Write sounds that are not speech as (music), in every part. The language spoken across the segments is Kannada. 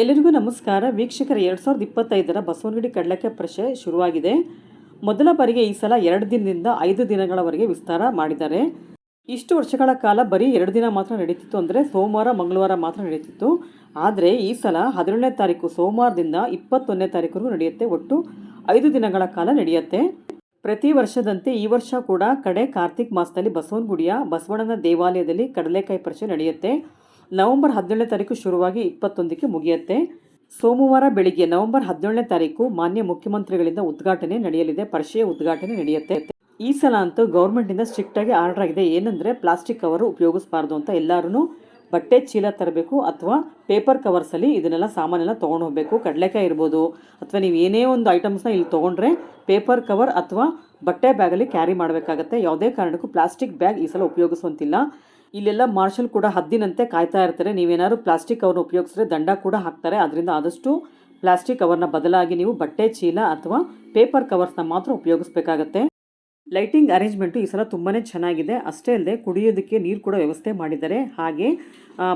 ಎಲ್ಲರಿಗೂ ನಮಸ್ಕಾರ. ವೀಕ್ಷಕರ, ಎರಡು ಸಾವಿರದ ಇಪ್ಪತ್ತೈದರ ಬಸವನಗುಡಿ ಕಡಲಕ್ಕೆ ಪರಿಷೆ ಶುರುವಾಗಿದೆ. ಮೊದಲ ಬಾರಿಗೆ ಈ ಸಲ ಎರಡು ದಿನದಿಂದ ಐದು ದಿನಗಳವರೆಗೆ ವಿಸ್ತಾರ ಮಾಡಿದ್ದಾರೆ. ಇಷ್ಟು ವರ್ಷಗಳ ಕಾಲ ಬರೀ ಎರಡು ದಿನ ಮಾತ್ರ ನಡೀತಿತ್ತು ಅಂದರೆ ಸೋಮವಾರ, ಮಂಗಳವಾರ ಮಾತ್ರ ನಡೀತಿತ್ತು. ಆದರೆ ಈ ಸಲ ಹದಿನೇಳನೇ ತಾರೀಕು ಸೋಮವಾರದಿಂದ ಇಪ್ಪತ್ತೊಂದನೇ ತಾರೀಕುವರೆಗೂ ನಡೆಯುತ್ತೆ. ಒಟ್ಟು ಐದು ದಿನಗಳ ಕಾಲ ನಡೆಯುತ್ತೆ. ಪ್ರತಿ ವರ್ಷದಂತೆ ಈ ವರ್ಷ ಕೂಡ ಕಡೆ ಕಾರ್ತಿಕ್ ಮಾಸದಲ್ಲಿ ಬಸವನಗುಡಿಯ ಬಸವಣ್ಣನ ದೇವಾಲಯದಲ್ಲಿ ಕಡಲೆಕಾಯಿ ಪರಿಷೆ ನಡೆಯುತ್ತೆ. ನವೆಂಬರ್ ಹದಿನೇಳನೇ ತಾರೀಕು ಶುರುವಾಗಿ ಇಪ್ಪತ್ತೊಂದಕ್ಕೆ ಮುಗಿಯುತ್ತೆ. ಸೋಮವಾರ ಬೆಳಿಗ್ಗೆ ನವೆಂಬರ್ ಹದಿನೇಳನೇ ತಾರೀಕು ಮಾನ್ಯ ಮುಖ್ಯಮಂತ್ರಿಗಳಿಂದ ಉದ್ಘಾಟನೆ ನಡೆಯಲಿದೆ. ಪರಿಷೆಯ ಉದ್ಘಾಟನೆ ನಡೆಯುತ್ತೆ. ಈ ಸಲ ಅಂತೂ ಗೌರ್ಮೆಂಟಿಂದ ಸ್ಟ್ರಿಕ್ಟಾಗಿ ಆರ್ಡರ್ ಆಗಿದೆ. ಏನಂದರೆ ಪ್ಲಾಸ್ಟಿಕ್ ಕವರು ಉಪಯೋಗಿಸಬಾರ್ದು ಅಂತ ಎಲ್ಲರೂ ಬಟ್ಟೆ ಚೀಲ ತರಬೇಕು ಅಥವಾ ಪೇಪರ್ ಕವರ್ಸಲ್ಲಿ ಇದನ್ನೆಲ್ಲ ಸಾಮಾನೆಲ್ಲ ತೊಗೊಂಡು ಹೋಗಬೇಕು. ಕಡಲೆಕಾಯಿ ಇರ್ಬೋದು ಅಥವಾ ನೀವು ಏನೇ ಒಂದು ಐಟಮ್ಸ್ನ ಇಲ್ಲಿ ತೊಗೊಂಡ್ರೆ ಪೇಪರ್ ಕವರ್ ಅಥವಾ ಬಟ್ಟೆ ಬ್ಯಾಗಲ್ಲಿ ಕ್ಯಾರಿ ಮಾಡಬೇಕಾಗತ್ತೆ. ಯಾವುದೇ ಕಾರಣಕ್ಕೂ ಪ್ಲಾಸ್ಟಿಕ್ ಬ್ಯಾಗ್ ಈ ಸಲ ಉಪಯೋಗಿಸುವಂತಿಲ್ಲ. ಇಲ್ಲೆಲ್ಲ ಮಾರ್ಷಲ್ ಕೂಡ ಹದ್ದಿನಂತೆ ಕಾಯ್ತಾ ಇರ್ತಾರೆ. ನೀವೇನಾದ್ರು ಪ್ಲಾಸ್ಟಿಕ್ ಕವರ್ನ ಉಪಯೋಗಿಸಿದ್ರೆ ದಂಡ ಕೂಡ ಹಾಕ್ತಾರೆ. ಅದರಿಂದ ಆದಷ್ಟು ಪ್ಲಾಸ್ಟಿಕ್ ಕವರ್ನ ಬದಲಾಗಿ ನೀವು ಬಟ್ಟೆ, ಚೀಲ ಅಥವಾ ಪೇಪರ್ ಕವರ್ಸ್ನ ಮಾತ್ರ ಉಪಯೋಗಿಸ್ಬೇಕಾಗತ್ತೆ. ಲೈಟಿಂಗ್ ಅರೇಂಜ್ಮೆಂಟು ಈ ಸಲ ತುಂಬಾ ಚೆನ್ನಾಗಿದೆ. ಅಷ್ಟೇ ಅಲ್ಲದೆ ಕುಡಿಯೋದಕ್ಕೆ ನೀರು ಕೂಡ ವ್ಯವಸ್ಥೆ ಮಾಡಿದ್ದಾರೆ. ಹಾಗೆ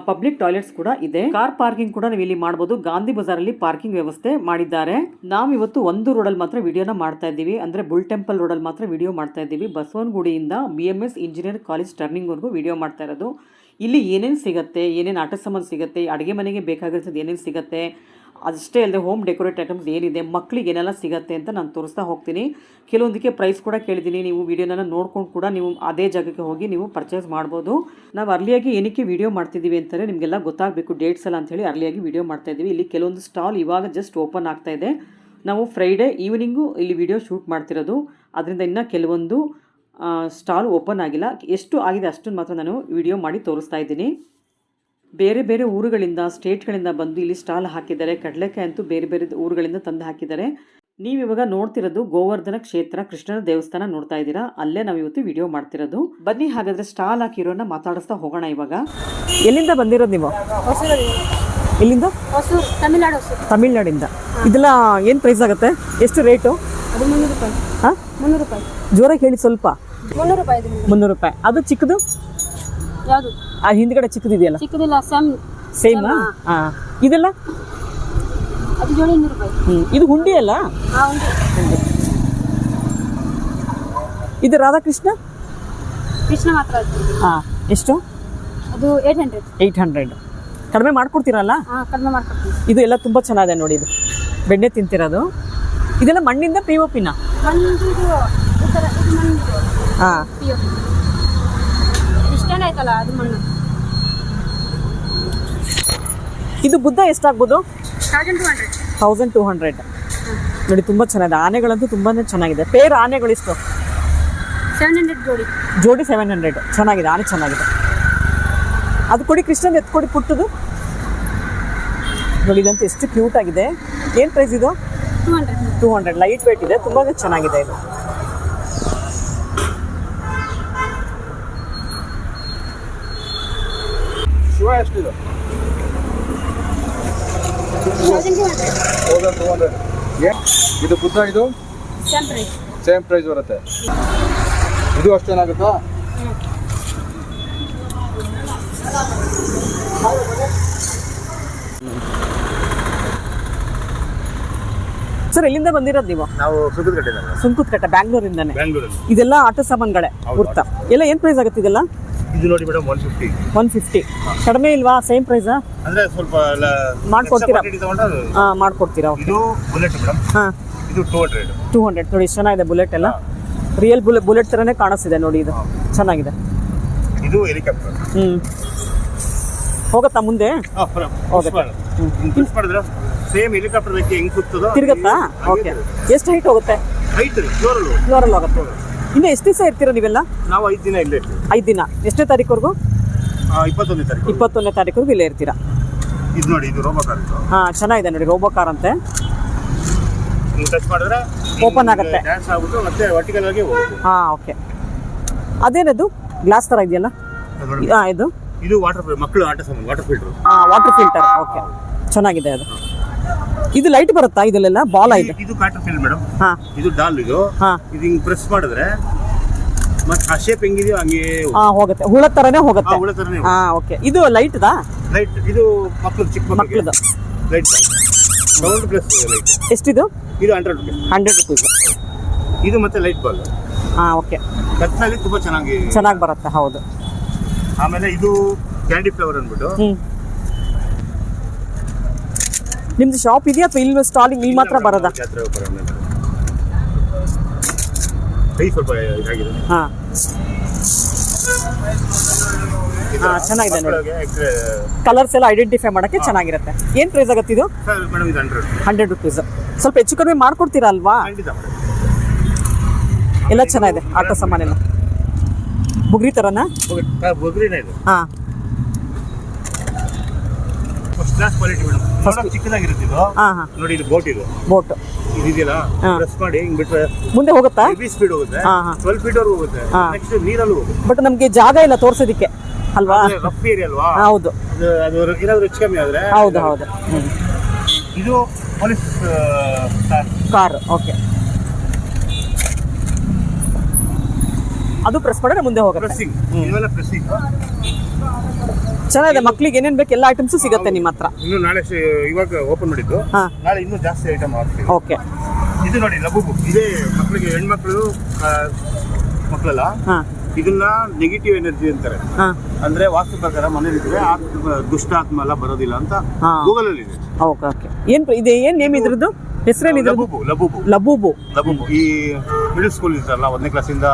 ಪಬ್ಲಿಕ್ ಟಾಯ್ಲೆಟ್ಸ್ ಕೂಡ ಇದೆ. ಕಾರ್ ಪಾರ್ಕಿಂಗ್ ಕೂಡ ನೀವು ಇಲ್ಲಿ ಮಾಡ್ಬೋದು. ಗಾಂಧಿ ಬಜಾರಲ್ಲಿ ಪಾರ್ಕಿಂಗ್ ವ್ಯವಸ್ಥೆ ಮಾಡಿದ್ದಾರೆ. ನಾವು ಇವತ್ತು ಒಂದು ರೋಡಲ್ಲಿ ಮಾತ್ರ ವಿಡಿಯೋನ ಮಾಡ್ತಾ ಇದ್ದೀವಿ. ಅಂದರೆ ಬುಲ್ ಟೆಂಪಲ್ ರೋಡಲ್ಲಿ ಮಾತ್ರ ವಿಡಿಯೋ ಮಾಡ್ತಾ ಇದ್ದೀವಿ. ಬಸವನಗುಡಿಯಿಂದ B M S engineer college ಟರ್ನಿಂಗ್ವರೆಗೂ video ಮಾಡ್ತಾ ಇರೋದು. ಇಲ್ಲಿ ಏನೇನು ಸಿಗುತ್ತೆ? ಏನೇನು ಆಟ ಸಾಮಾನು ಸಿಗುತ್ತೆ? ಅಡುಗೆ ಮನೆಗೆ ಬೇಕಾಗಿರ್ತದೆ ಏನೇನು ಸಿಗುತ್ತೆ? ಅಷ್ಟೇ ಅಲ್ಲದೆ ಹೋಮ್ ಡೆಕೋರೇಟ್ ಐಟಮ್ಸ್ ಏನಿದೆ ಮಕ್ಕಳಿಗೆ ಏನೆಲ್ಲ ಸಿಗುತ್ತೆ ಅಂತ ನಾನು ತೋರಿಸ್ತಾ ಹೋಗ್ತೀನಿ. ಕೆಲವೊಂದಕ್ಕೆ ಪ್ರೈಸ್ ಕೂಡ ಕೇಳಿದ್ದೀನಿ. ನೀವು ವೀಡಿಯೋನ ನೋಡ್ಕೊಂಡು ಕೂಡ ನೀವು ಅದೇ ಜಾಗಕ್ಕೆ ಹೋಗಿ ನೀವು ಪರ್ಚೇಸ್ ಮಾಡ್ಬೋದು. ನಾವು ಅರ್ಲಿಯಾಗಿ ಏನಕ್ಕೆ ವೀಡಿಯೋ ಮಾಡ್ತಿದ್ದೀವಿ ಅಂತಾರೆ ನಿಮಗೆಲ್ಲ ಗೊತ್ತಾಗಬೇಕು ಡೇಟ್ಸ್ ಎಲ್ಲ ಅಂಥೇಳಿ ಅರ್ಲಿಯಾಗಿ ವಿಡಿಯೋ ಮಾಡ್ತಾ ಇದ್ದೀವಿ. ಇಲ್ಲಿ ಕೆಲವೊಂದು ಸ್ಟಾಲ್ ಇವಾಗ ಜಸ್ಟ್ ಓಪನ್ ಆಗ್ತಾ ಇದೆ. ನಾವು ಫ್ರೈಡೇ ಈವ್ನಿಂಗು ಇಲ್ಲಿ ವಿಡಿಯೋ ಶೂಟ್ ಮಾಡ್ತಿರೋದು. ಅದರಿಂದ ಇನ್ನೂ ಕೆಲವೊಂದು ಸ್ಟಾಲ್ ಓಪನ್ ಆಗಿಲ್ಲ. ಎಷ್ಟು ಆಗಿದೆ ಅಷ್ಟನ್ನು ಮಾತ್ರ ನಾನು ವಿಡಿಯೋ ಮಾಡಿ ತೋರಿಸ್ತಾ ಇದ್ದೀನಿ. ಬೇರೆ ಬೇರೆ ಊರುಗಳಿಂದ ಸ್ಟೇಟ್ಗಳಿಂದ ಬಂದು ಇಲ್ಲಿ ಸ್ಟಾಲ್ ಹಾಕಿದ್ದಾರೆ. ಕಡಲೆಕಾಯಿ ಅಂತೂ ಬೇರೆ ಬೇರೆ ಊರುಗಳಿಂದ ತಂದು ಹಾಕಿದ್ದಾರೆ. ನೀವು ಇವಾಗ ನೋಡ್ತಿರೋದು ಗೋವರ್ಧನ ಕ್ಷೇತ್ರ ಕೃಷ್ಣನ ದೇವಸ್ಥಾನ ನೋಡ್ತಾ ಇದ್ದೀರಾ? ಅಲ್ಲೇ ನಾವು ಇವತ್ತು ವಿಡಿಯೋ ಮಾಡ್ತಿರೋದು. ಬನ್ನಿ ಹಾಗಾದ್ರೆ ಸ್ಟಾಲ್ ಹಾಕಿರೋನ ಮಾತಾಡಿಸ್ತಾ ಹೋಗೋಣ ಇವಾಗ. ಎಲ್ಲಿಂದ ಬಂದಿರೋದು ನೀವು? ಎಲ್ಲಿಂದ? ತಮಿಳ್ನಾಡು ತಮಿಳ್ನಾಡಿಂದ. ಇದೆಲ್ಲ ಏನು ಪ್ರೈಸ್ ಆಗುತ್ತೆ? ಎಷ್ಟು ರೇಟು ಅದು ಮುನ್ನೂರು ರೂಪಾಯಿ. ಹಾಂ? ಮುನ್ನೂರು ರೂಪಾಯಿ. ಜೋರಾಗಿ ಹೇಳಿ ಸ್ವಲ್ಪ. ಮುನ್ನೂರು ರೂಪಾಯಿ ಮುನ್ನೂರು ರೂಪಾಯಿ. ಅದು ಚಿಕ್ಕದು? ಯಾವುದು? ಆ ಹಿಂದ್ಗಡೆ ಚಿಕ್ಕದಿದೆಯಲ್ಲ? ಚಿಕ್ಕದಿಲ್ಲ ಸೇಮ್ ಸೇಮ್ ಹಾಂ ಇದೆಲ್ಲ? ಅದು ಜೋಡಿ ರೂಪಾಯಿ. ಇದು ಹುಂಡಿ ಅಲ್ಲ? ಹಾಂ ಉಂಟು ಇದು ರಾಧಾಕೃಷ್ಣ? ಕೃಷ್ಣ ಮಾತ್ರ ಅದು ಹಾಂ ಎಷ್ಟು? ಅದು ಏಯ್ಟ್ ಹಂಡ್ರೆಡ್ ಏಯ್ಟ್ ಹಂಡ್ರೆಡ್ ಕಡಿಮೆ ಮಾಡ್ಕೊಡ್ತೀರಲ್ಲ? ಹಾಂ ಕಡಿಮೆ ಮಾಡ್ಕೊಡ್ತೀನಿ. ಇದು ಎಲ್ಲ ತುಂಬ ಚೆನ್ನಾಗಿದೆ ನೋಡಿ ಇದು. ಬೆಣ್ಣೆ ತಿಂತಿರೋದು ಇದೆಲ್ಲ ಮಣ್ಣಿಂದ ಪಿ ಒ ಪಿನ ಹಾ ಇದು ಈ ಥರ ಇದು ಮಣ್ಣಿದು. ಹಾಂ ಪಿಯೋ ಇಷ್ಟೇನೆ ಆಯ್ತಲ್ಲ ಅದು ಮಣ್ಣು. ಇದು ಬುದ್ಧ ಎಷ್ಟಾಗ್ಬೋದು? ತೌಸಂಡ್ ಟು ಹಂಡ್ರೆಡ್ ನೋಡಿ ತುಂಬ ಚೆನ್ನಾಗಿದೆ. ಆನೆಗಳಂತೂ ತುಂಬಾ ಚೆನ್ನಾಗಿದೆ. ಪೇರ್ ಆನೆಗಳು ಇಷ್ಟು ಸೆವೆನ್ ಹಂಡ್ರೆಡ್ ಜೋಡಿ. ಜೋಡಿ ಸೆವೆನ್ ಹಂಡ್ರೆಡ್ ಚೆನ್ನಾಗಿದೆ ಆನೆ ಚೆನ್ನಾಗಿದೆ. ಅದು ಕೊಡಿ ಕೃಷ್ಣನ್ ಎತ್ಕೊಡಿ ಪುಟ್ಟದು. ನೋಡಿ ಇದಂತೂ ಎಷ್ಟು ಕ್ಯೂಟ್ ಆಗಿದೆ. ಏನು ಪ್ರೈಸ್ ಇದು? Two hundred two hundred light weight ಇದೆ ತುಂಬಾ ಚೆನ್ನಾಗಿದೆ ಇದು. ಶಿವ ಎಷ್ಟಿದೆ? ತೌಸಂಡ್ ಟು ಟೂ ಹಂಡ್ರೆಡ್ ಇದು? ಬುದ್ಧ ಇದು ಸೇಮ್ ಪ್ರೈಸ್ ಬರುತ್ತೆ. ಇದು ಅಷ್ಟೇನಾಗುತ್ತಾ? ಸರ್ ಎಲ್ಲಿಂದ ಬಂದಿರೋದು ನೀವು? ನಾವು ಬ್ಯಾಂಗ್ಳೂರಿಂದ ಸುಂಕುತ್ಕಟ್ಟ ಬ್ಯಾಂಗ್ಳೂರಿಂದಾನೆ. ಇದೆಲ್ಲ ಆಟೋ ಸಾಮಾನುಗಳೇ ಕುರ್ತಾ ಎಲ್ಲ ಏನ್ ಪ್ರೈಸ್ ಆಗುತ್ತೆ ಇದೆಲ್ಲ? ಇದು ನೋಡಿ madam one fifty one fifty ಕಡಿಮೆ ಇಲ್ವಾ? ಸೇಮ್ ಪ್ರೈಸಾ ಅಂದ್ರೆ ಸ್ವಲ್ಪ ಮಾಡ್ಕೊಡ್ತೀರಾ? ಹಾಂ ಮಾಡ್ಕೊಡ್ತೀರಾ? ಇದು ಬುಲೆಟ್ ಮೇಡಮ್ ಹಾಂ. ಇದು ಟೂ ಹಂಡ್ರೆಡ್ ಟೂ ಹಂಡ್ರೆಡ್ ನೋಡಿ ಚೆನ್ನಾಗಿದೆ ಬುಲೆಟ್ ಎಲ್ಲ. ರಿಯಲ್ ಬುಲೆಟ್ ಬುಲೆಟ್ ಥರನೇ ಕಾಣಿಸ್ತಿದೆ ನೋಡಿ ಇದು. ಚೆನ್ನಾಗಿದೆ. ಇದು ಹೆಲಿಕಾಪ್ಟರ್ ಹ್ಞೂ ಹೋಗುತ್ತಾ ಮುಂದೆ? ಸೇಮ್ ಹೆಲಿಕಾಪ್ಟರ್ ಹೆಂಗ್ ಕೂತದೋ ತಿರುಗತ್ತಾ? ಓಕೆ ಎಷ್ಟು ಹೈಟ್ ಹೋಗುತ್ತೆ? ಹೈಟ್ ಫ್ಲೋರಲ್ಲಿ ಫ್ಲೋರಲ್ಲಿ ಹೋಗುತ್ತೆ. ಇನ್ನು ಎಷ್ಟು ದಿವಸ ಇರ್ತೀರಾ ನೀವೆಲ್ಲ? ನಾವು ಐದು ದಿನ ಇಲ್ಲೇ. ಇರ್ತೀವಿ ಐದು ದಿನ. ಎಷ್ಟನೇ ತಾರೀಕುವರೆಗೂ? ಇಪ್ಪತ್ತೊಂದನೇ ತಾರೀಕು. ಇಪ್ಪತ್ತೊಂದನೇ ತಾರೀಕುವರೆಗೂ ಇಲ್ಲೇ ಇರ್ತೀರಾ? ಇದು ನೋಡಿ ಇದು ರೋಬೋ ಕಾರ್ ಇದು. ಹಾಂ ಚೆನ್ನಾಗಿದೆ ನೋಡಿ ರೋಬೋ ಕಾರ್ ಅಂತೆ. ಟಚ್ ಮಾಡಿದ್ರೆ ಓಪನ್ ಆಗುತ್ತೆ. ಡ್ಯಾನ್ಸ್ ಆಗ್ಬಿಟ್ಟು ಮತ್ತೆ ವರ್ಟಿಕಲ್ ಆಗಿ ಹೋಗುತ್ತೆ. ಹಾಂ ಓಕೆ ಅದೇನದು? ಗ್ಲಾಸ್ ಥರ ಇದೆಯಲ್ಲ? ಹಾಂ ಇದು? ಇದು ವಾಟರ್ ಮಕ್ಕಳು ಆಟ ಸಾಮಾನು ವಾಟರ್ ಫಿಲ್ಟರ್ ಹಾಂ ವಾಟರ್ ಫಿಲ್ಟರ್ ಓಕೆ ಚೆನ್ನಾಗಿದೆ ಅದು. ಇದು ಲೈಟ್ ಬರುತ್ತಾ? ಇದಲ್ಲೆಲ್ಲ ಬಾಲ್ ಇದು ಇದು ಕಾಟನ್ ಫಿಲ್ ಮೇಡಮ್ ಹಾ. ಇದು ಡಾಲ್ ಇದು. ಹಾ. ಇದು ಹಿಂಗ್ ಪ್ರೆಸ್ ಮಾಡಿದ್ರೆ ಮತ್ತೆ ಆ ಶೇಪ್ ಹೆಂಗಿದೆಯೋ ಹಂಗೆ ಹಾಂ ಹೋಗುತ್ತೆ. ಹುಳ ತರನೇ ಹೋಗುತ್ತೆ. ಹುಳ ತರನೇ ಹಾ ಓಕೆ ಇದು ಲೈಟ್ದಾ ಲೈಟ್ ಇದು ಮಕ್ಕಳು ಚಿಕ್ಕ ಮಕ್ಕಳಿಗೆ. ಮಕ್ಳದು. ಲೈಟ್ ಸೌಂಡ್ ಪ್ಲಸ್ ಲೈಟ್ ಎಷ್ಟಿದು? ಇದು ಹಂಡ್ರೆಡ್ ರುಪೀಸ್ ಹಂಡ್ರೆಡ್ ರುಪೀಸ್ ಇದು ಮತ್ತೆ ಲೈಟ್ ಬಾಲ್ ಹಾ ಓಕೆ ಕತ್ನಲ್ಲಿ ತುಂಬಾ ಚೆನ್ನಾಗಿ ಚೆನ್ನಾಗಿ ಬರುತ್ತೆ ಹೌದು. ಆಮೇಲೆ ಇದು ಕ್ಯಾಂಡಿ ಫ್ಲವರ್ ಅಂದ್ಬಿಟ್ಟು ನಿಮ್ದು ಶಾಪ್ ಇದೆಯಾ ಅಥವಾ ಇಲ್ಲಿ ಸ್ಟಾಲಿಂಗ್ ಇಲ್ಲಿ ಮಾತ್ರ ಬರೋದಾ? ಹಾಂ. ಹಾಂ ಚೆನ್ನಾಗಿದೆ ನೋಡಿ. ಕಲರ್ಸ್ ಎಲ್ಲ ಐಡೆಂಟಿಫೈ ಮಾಡೋಕ್ಕೆ ಚೆನ್ನಾಗಿರುತ್ತೆ. ಏನು ಪ್ರೈಸ್ ಆಗುತ್ತೆ ಇದು? ಹಂಡ್ರೆಡ್ ರುಪೀಸ್ ಸ್ವಲ್ಪ ಹೆಚ್ಚು ಕಡಿಮೆ ಮಾಡ್ಕೊಡ್ತೀರಾ ಅಲ್ವಾ? ಎಲ್ಲ ಚೆನ್ನಾಗಿದೆ. ಆಟೋ ಸಾಮಾನೆಲ್ಲ. ಬುಗ್ರಿ ಥರನಾ ಹಾಂ. First class quality madam. ನೋಡೋಕೆ ಚಿಕ್ಕದಾಗಿರುತ್ತೆ ಇದು. ಹಾಂ ಹಾಂ. ನೋಡಿ ಇದು ಬೋಟ್ ಇದು. ಬೋಟ್ ಇದೆಯಲ್ಲ? ಹಾ. ಪ್ರೆಸ್ ಮಾಡಿ ಹಿಂಗ್ ಬಿಟ್ರೆ ಮುಂದೆ ಹೋಗುತ್ತಾ? ಹೆವಿ ಸ್ಪೀಡ್ ಹೋಗುತ್ತೆ. ಹಾ, ಹಾ. ಟ್ವೆಲ್ ಫೀಟ್ ವರೆಗೂ ಹೋಗುತ್ತೆ. ಹಾ. ನೆಕ್ಸ್ಟ್ ನೀರಲ್ಲೂ ಹೋಗುತ್ತೆ. ಬಟ್ ನಮಗೆ ಜಾಗ ಇಲ್ಲ ತೋರ್ಸೋದಿಕ್ಕೆ ಅಲ್ವಾ? ರಫ್ ಏರಿಯಾ ಅಲ್ವಾ? ಹೌದು. ಅದು ಅದು ಏನಾದ್ರು ಹೆಚ್ಚು ಕಮ್ಮಿ ಆದ್ರೆ ಹೌದು ಹೌದು. ಇದು ಪೊಲೀಸ್ ಕಾರ್ ಓಕೆ ಅದು ಪ್ರೆಸ್ ಮಾಡಿದ್ರೆ ಮುಂದೆ ಹೋಗುತ್ತೆ. ಚೆನ್ನಾಗಿದೆ ಮಕ್ಕಳಿಗೆ ಏನೇನ್ ಬೇಕು ಎಲ್ಲ ಐಟಮ್ಸು ಸಿಗುತ್ತೆ ನಿಮ್ಮ ಹತ್ರ. ಇನ್ನು ನಾಳೆ ಇವಾಗ ಓಪನ್ ಮಾಡಿದ್ದು. ನಾಳೆ ಇನ್ನೂ ಜಾಸ್ತಿ ಐಟಮ್ ಆಗ್ತೀವಿ ಓಕೆ ಇದು ನೋಡಿ ಲಬುಬು ಇದೇ ಮಕ್ಕಳಿಗೆ ಹೆಣ್ಮಕ್ಳು ಮಕ್ಕಳಲ್ಲ ಇದನ್ನ ನೆಗೆಟಿವ್ ಎನರ್ಜಿ ಅಂತಾರೆ. ಅಂದ್ರೆ ವಾಸ್ತು ಪ್ರಕಾರ ಮನೇಲಿದ್ರೆ ಆ ದುಷ್ಟ ಆತ್ಮ ಎಲ್ಲ ಬರೋದಿಲ್ಲ ಅಂತ. ಗೂಗಲ್ ಅಲ್ಲಿ ಇದೆ. ಓಕೆ ಓಕೆ ಏನ್ ಇದೆ ಏನ್ ನೇಮ್ ಇದ್ರದ್ದು? ಹೆಸರೇನಿದೆ ಲಬೂಬು ಲಬೂಬು ಲಬೂಬು ಲಬೂಬು ಈ ಮಿಡಲ್ ಸ್ಕೂಲ್ ಇದ್ರಲ್ಲ ಒಂದನೇ ಕ್ಲಾಸಿಂದ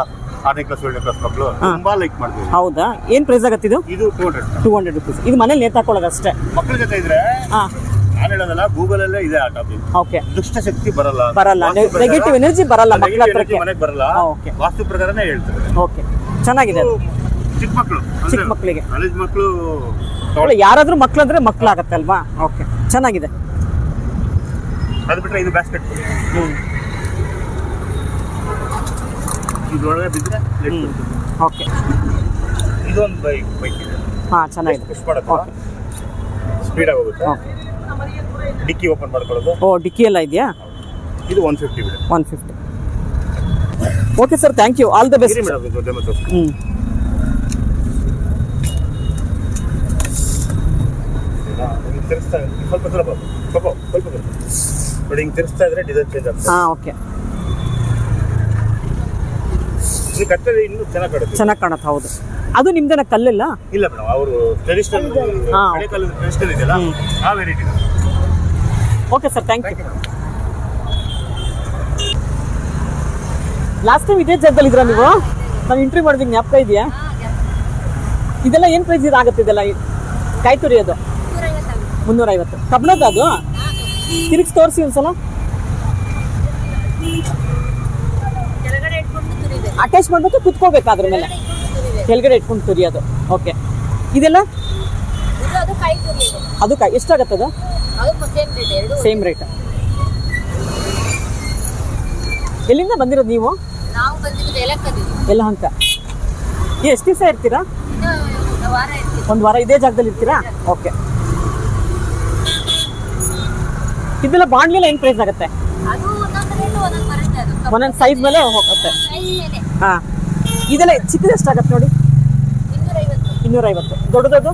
ಆರನೇ ಕ್ಲಾಸ್ ಏಳನೇ ಕ್ಲಾಸ್ ಮಕ್ಕಳು ತುಂಬಾ ಲೈಕ್ ಮಾಡ್ತೀವಿ ಹೌದಾ? ಏನ್ ಪ್ರೈಸ್ ಆಗತ್ತೆ ಇದು? ಇದು two hundred two hundred rupees ಇದು ಮನೇಲಿ ನೇತಾಕೊಳ್ಳೋದು ಅಷ್ಟೇ ಮಕ್ಕಳ ಜೊತೆ ಇದ್ರೆ ಹಾ. ನಾನು ಹೇಳೋದಲ್ಲ ಗೂಗಲ್ ಅಲ್ಲೇ ಇದೆ ಆ ಟಾಪಿಕ್ ಓಕೆ ದುಷ್ಟ ಶಕ್ತಿ ಬರಲ್ಲ. ಬರಲ್ಲ. ನೆಗೆಟಿವ್ ಎನರ್ಜಿ ಬರಲ್ಲ ಮಕ್ಕಳ ಹತ್ರಕ್ಕೆ. ಮನೆಗೆ ಬರಲ್ಲ. ಓಕೆ. ವಾಸ್ತು ಪ್ರಕಾರನೇ ಹೇಳ್ತಾರೆ ಓಕೆ ಚೆನ್ನಾಗಿದೆ ಚಿಕ್ಕ ಮಕ್ಕಳು ಚಿಕ್ಕ ಮಕ್ಕಳಿಗೆ ಕಾಲೇಜ್ ಮಕ್ಕಳು ಯಾರಾದ್ರೂ ಮಕ್ಳಂದ್ರೆ ಮಕ್ಳಾಗತ್ತೆ ಅಲ್ವಾ? ಓಕೆ ಚೆನ್ನಾಗಿದೆ. ಅದು ಬಿಟ್ರೆ ಇದು ಬ್ಯಾಸ್ಕೆಟ್ ಇದ್ರೊಳಗೆ ಬಿದ್ದರೆ ಹ್ಮ್ ಓಕೆ ಇದೊಂದು ಬೈಕ್ ಬೈಕ್ ಇದೆ ಹಾಂ ಚೆನ್ನಾಗಿದೆ ಪುಷ್ ಮಾಡೋಕೆ ಓಕೆ ಸ್ಪೀಡಾಗಿ ಹೋಗುತ್ತೆ ಓಕೆ ಡಿಕ್ಕಿ ಓಪನ್ ಮಾಡ್ಕೊಳ್ಳೋದು ಓ ಡಿಕ್ಕಿ ಎಲ್ಲ ಇದೆಯಾ ಇದು ಒನ್ ಫಿಫ್ಟಿ ಬಿಡಿ one fifty okay sir thank you all the best madam ಇದು ಡೆಮೋ ತೋರಿಸಿ ಹ್ಞೂ ಹಿಂಗೆ ತಿರ್ಸ್ತಾ ಸ್ವಲ್ಪ ಸ್ವಲ್ಪ ಸ್ವಲ್ಪ ಸ್ವಲ್ಪ ಬರುತ್ತೆ ನೋಡಿ ಹಿಂಗೆ ತಿರ್ಸ್ತಾ ಇದ್ರೆ ಡಿಸೈನ್ ಚೇಂಜ್ ಆಗ್ತದೆ ಹಾಂ ಓಕೆ ಇದು ಕತ್ತಲೆ ಇನ್ನೂ ಚೆನ್ನಾಗಿ ಕಾಣುತ್ತೆ. ಚೆನ್ನಾಗಿ ಕಾಣುತ್ತೆ ಹೌದು. ಅದು ನಿಮ್ದೇನ ಕಲ್ಲಿಲ್ಲ? ಇಲ್ಲ ಮೇಡಮ್ ಅವರು ಟ್ರೆಡಿಷನಲ್ ಹಾ, ಹಳೆ ಕಾಲದ ಟ್ರೆಡಿಷನಲ್ ಇದೆಯಲ್ಲ ಆ variety okay sir thank you last time ಇದೇ ಜಾಗದಲ್ಲಿ ಇದ್ರ ನೀವು? ನಾನು ಇಂಟ್ರಿ ಮಾಡಿದ್ವಿ ಜ್ಞಾಪಕ ಇದೆಯಾ? ಇದೆಲ್ಲ ಏನು ಪ್ರೈಸ್ ಇದಾಗುತ್ತೆ ಇದೆಲ್ಲ? ಕಾಯಿ ಅದು. ಮುನ್ನೂರೈವತ್ತು. ಕಬ್ಬಣದ ಅದು? ತಿರುಗಿಸಿ ತೋರಿಸಿ ಒಂದ್ಸಲ. ಅಟ್ಯಾಚ್ ಮಾಡ್ಬಿಟ್ಟು ಕುತ್ಕೋಬೇಕು ಅದ್ರ ಮೇಲೆ. ಕೆಳಗಡೆ ಇಟ್ಕೊಂಡು ತುರಿಯೋದು. ಓಕೆ ಇದೆಲ್ಲ? ಇದು ಅದು ಕಾಯಿ ಎಷ್ಟಾಗತ್ತದ ಸೇಮ್ ರೇಟ್ ಎಲ್ಲಿಂದ ಬಂದಿರೋದು ನೀವು? ಎಲ್ಲ ಹಂಕ ಎಷ್ಟು ದಿವಸ ಇರ್ತೀರಾ? ಒಂದು ವಾರ ಇದೇ ಜಾಗದಲ್ಲಿ ಇರ್ತೀರಾ? ಓಕೆ ಇದೆಲ್ಲ ಬಾಂಡ್ಲೆಲ್ಲ ಏನು ಪ್ರೈಸ್ ಆಗುತ್ತೆ? ಒಂದೊಂದು ಸೈಜ್ ಮೇಲೆ ಹೋಗುತ್ತೆ. ಹಾಂ. ಇದೆಲ್ಲ ಚಿಕ್ಕದು ಎಷ್ಟಾಗತ್ತೆ ನೋಡಿ? ಇನ್ನೂರೈವತ್ತು. ದೊಡ್ಡದದು?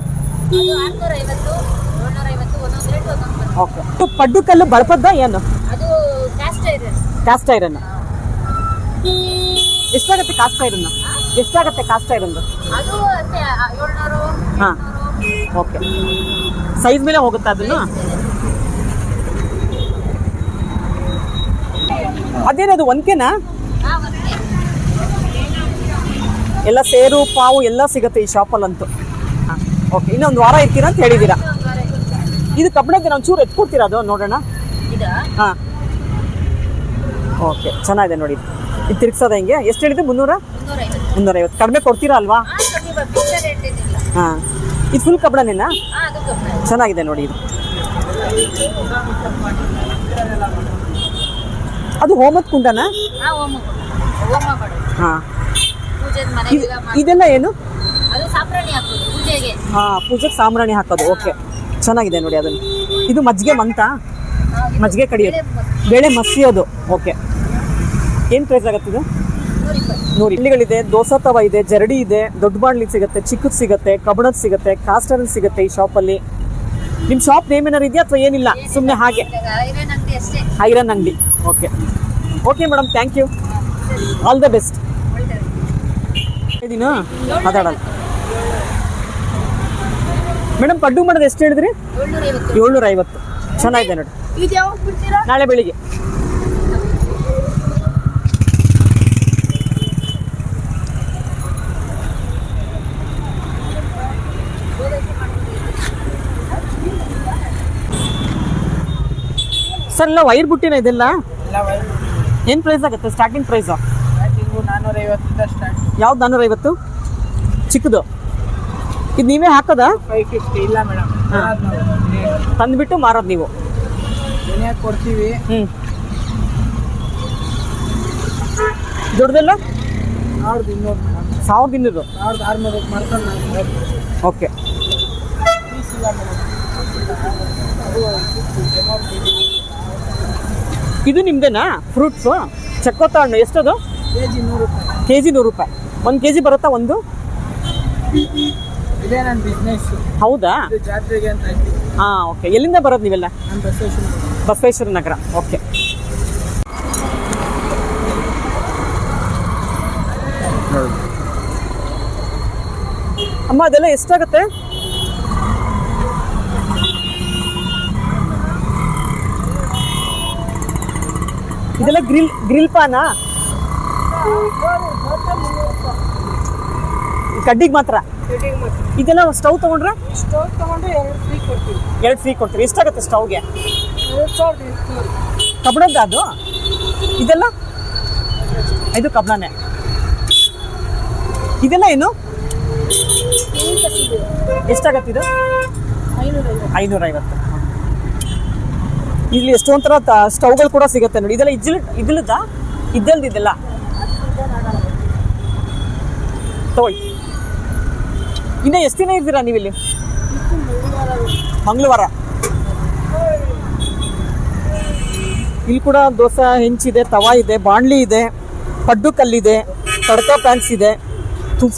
ಓಕೆ. ಪಡ್ಡು ಕಲ್ಲು ಬಳಪದ್ದ ಏನು? ಕಾಸ್ಟ್ ಐರನ್ ಎಷ್ಟಾಗತ್ತೆ ಕಾಸ್ಟ್ ಐರನ್ ಎಷ್ಟಾಗತ್ತೆ ಕಾಸ್ಟ್ ಐರನ್ ಹಾ. ಓಕೆ. ಸೈಜ್ ಮೇಲೆ ಹೋಗುತ್ತಾ ಅದನ್ನು? ಅದೇನದು, ಒಂದ್ಕೆನಾ. ಎಲ್ಲ ಸೇರು ಪಾವು ಎಲ್ಲ ಸಿಗುತ್ತೆ ಈ ಶಾಪಲ್ಲಂತೂ. ಹಾಂ ಓಕೆ ಇನ್ನೊಂದು ವಾರ ಇರ್ತೀರಾ ಅಂತ ಹೇಳಿದ್ದೀರಾ. ಇದು ಕಬ್ಬಿಣದ ನಾವು ಚೂರು ಎತ್ಕೊಡ್ತೀರಾ ಅದು? ನೋಡೋಣ. ಹಾಂ. ಓಕೆ ಚೆನ್ನಾಗಿದೆ ನೋಡಿ. ಇದು ತಿರ್ಗ್ಸೋದ ಹೆಂಗೆ? ಎಷ್ಟು ಹೇಳಿದೆ ಮುನ್ನೂರ? ಮುನ್ನೂರೈವತ್ತು. ಕಡಿಮೆ ಕೊಡ್ತೀರಾ ಅಲ್ವಾ? ಹಾ. ಇದು ಫುಲ್ ಕಬ್ಬಣನೇನಾ? ಚೆನ್ನಾಗಿದೆ ನೋಡಿ ಇದು. ಅದು ಹೋಮದ ಕುಂಡನಾ ಹಾ. ಇದೆಲ್ಲ ಏನು? ಹಾ ಪೂಜೆಗೆ ಸಾಂಬ್ರಾಣಿ ಹಾಕೋದು ಓಕೆ. ಚೆನ್ನಾಗಿದೆ ನೋಡಿ ಅದನ್ನು. ಇದು ಮಜ್ಜಿಗೆ ಮಂತ? ಮಜ್ಜಿಗೆ ಕಡಿಯೋದು ಬೇಳೆ ಮಸಿಯೋದು ಓಕೆ. ಏನು ಪ್ರೈಸ್ ಆಗತ್ತೆ ಇದು? ನೋಡಿ ನೂರು ಇಡ್ಲಿಗಳಿದೆ ದೋಸೆ ತವ ಇದೆ ಜರಡಿ ಇದೆ ದೊಡ್ಡ ಬಾಣ್ಲಿ ಸಿಗುತ್ತೆ ಚಿಕ್ಕದು ಸಿಗುತ್ತೆ ಕಬಣದ್ ಸಿಗುತ್ತೆ ಕಾಸ್ಟರ್ ಸಿಗುತ್ತೆ ಈ ಶಾಪಲ್ಲಿ ನಿಮ್ಮ ಶಾಪ್ ನೇಮ್ ಏನಾರು ಇದೆಯಾ ಅಥವಾ ಏನಿಲ್ಲ? ಸುಮ್ಮನೆ ಹಾಗೆ. ಐರನ್ ಅಂಗಡಿ okay. Okay madam thank you all the best ಇದೀನಾ? ಮಾತಾಡಲ್ಲ. ಮೇಡಮ್ ಪಡ್ಡು ಮಾಡೋದು ಎಷ್ಟು ಹೇಳಿದ್ರಿ? ಏಳ್ನೂರ ಐವತ್ತು ಚೆನ್ನಾಗಿದೆ ನೋಡಿ. ನಾಳೆ ಬೆಳಿಗ್ಗೆ. ಸರ್ ಇಲ್ಲ ವೈರ್ ಬುಟ್ಟಿನ ಇದೆಲ್ಲ? ಏನು ಪ್ರೈಸ್ ಆಗುತ್ತೆ? ಸ್ಟಾರ್ಟಿಂಗ್ ಪ್ರೈಸು ಯಾವ್ದು ನಾನ್ನೂರೈವತ್ತು ಚಿಕ್ಕದು. ಇದು ನೀವೇ ಹಾಕೋದಾ? ಫೈವ್ ಫಿಫ್ಟಿ ಇಲ್ಲ ಮೇಡಮ್ ತಂದ್ಬಿಟ್ಟು ಮಾರೋದು ನೀವು. ಕೊಡ್ತೀವಿ. ಹ್ಞೂ ದೊಡ್ಡದೆಲ್ಲ? ಸಾವಿರದ ಇನ್ನೂರು ಸಾವಿರದ ಇನ್ನೂರು. ಸಾವಿರದ ಆರುನೂರಕ್ಕೆ ಮಾಡ್ಕೊಂಡು ಓಕೆ. ಇದು ನಿಮ್ದೇನಾ? ಫ್ರೂಟ್ಸು ಚಕ್ಕೋತ ಹಣ್ಣು ಎಷ್ಟದು? ಕೆ ಜಿ ನೂರು ರೂಪಾಯಿ. ಒಂದು ಕೆ ಜಿ ಬರುತ್ತಾ ಒಂದು? ಇದೇ ನನ್ನ ಬಿಸ್ನೆಸ್ ಹೌದಾ? ಜಾತ್ರೆಗೆ ಅಂತ ಹಾಂ ಓಕೆ ಎಲ್ಲಿಂದ ಬರೋದು ನೀವೆಲ್ಲ? ಬಸವೇಶ್ವರ ನಗರ. ಓಕೆ ಅಮ್ಮ ಅದೆಲ್ಲ ಎಷ್ಟಾಗುತ್ತೆ? ಇದೆಲ್ಲ ಗ್ರಿಲ್ ಗ್ರಿಲ್ ಪಾನಾ ಕಡ್ಡಿಗೆ ಮಾತ್ರ? ಇದೆಲ್ಲ ಸ್ಟವ್ ತಗೊಂಡ್ರೆ? ಸ್ಟವ್ ತಗೊಂಡ್ರೆ ಎರಡು ಫ್ರೀ ಕೊಡ್ತೀವಿ. ಎರಡು ಫ್ರೀ ಕೊಡ್ತೀವಿ ಎಷ್ಟಾಗುತ್ತೆ ಸ್ಟವ್ಗೆ? ಕಬ್ಬಣದ್ದು ಅದು? ಇದೆಲ್ಲ? ಇದು ಕಬ್ಬಣನೇ ಇದೆಲ್ಲ ಏನು? ಎಷ್ಟಾಗತ್ತೆ ಇದು? ಐನೂರೈವತ್ತು. ಇಲ್ಲಿ ಎಷ್ಟೊಂಥರ ಸ್ಟವ್ಗಳು ಕೂಡ ಸಿಗುತ್ತೆ ನೋಡಿ. ಇದೆಲ್ಲ ಇಜ್ಜಿಲ್ ಇದ್ಲದ ಇದ್ದಲ್ದು ಇದೆಲ್ಲ ತಗೊಳ್ಳಿ. ಇನ್ನು ಎಷ್ಟು ದಿನ ನೀವು ನೀವಿಲ್ಲಿ? ಮಂಗಳವಾರ. ಇಲ್ಲಿ ಕೂಡ ದೋಸೆ ಹೆಂಚಿದೆ ತವಾ ಇದೆ, ಬಾಣ್ಲಿ ಇದೆ, ಪಡ್ಡು ಕಲ್ಲಿದೆ, ತಡ್ಕ ಪ್ಯಾನ್ಸ್ ಇದೆ.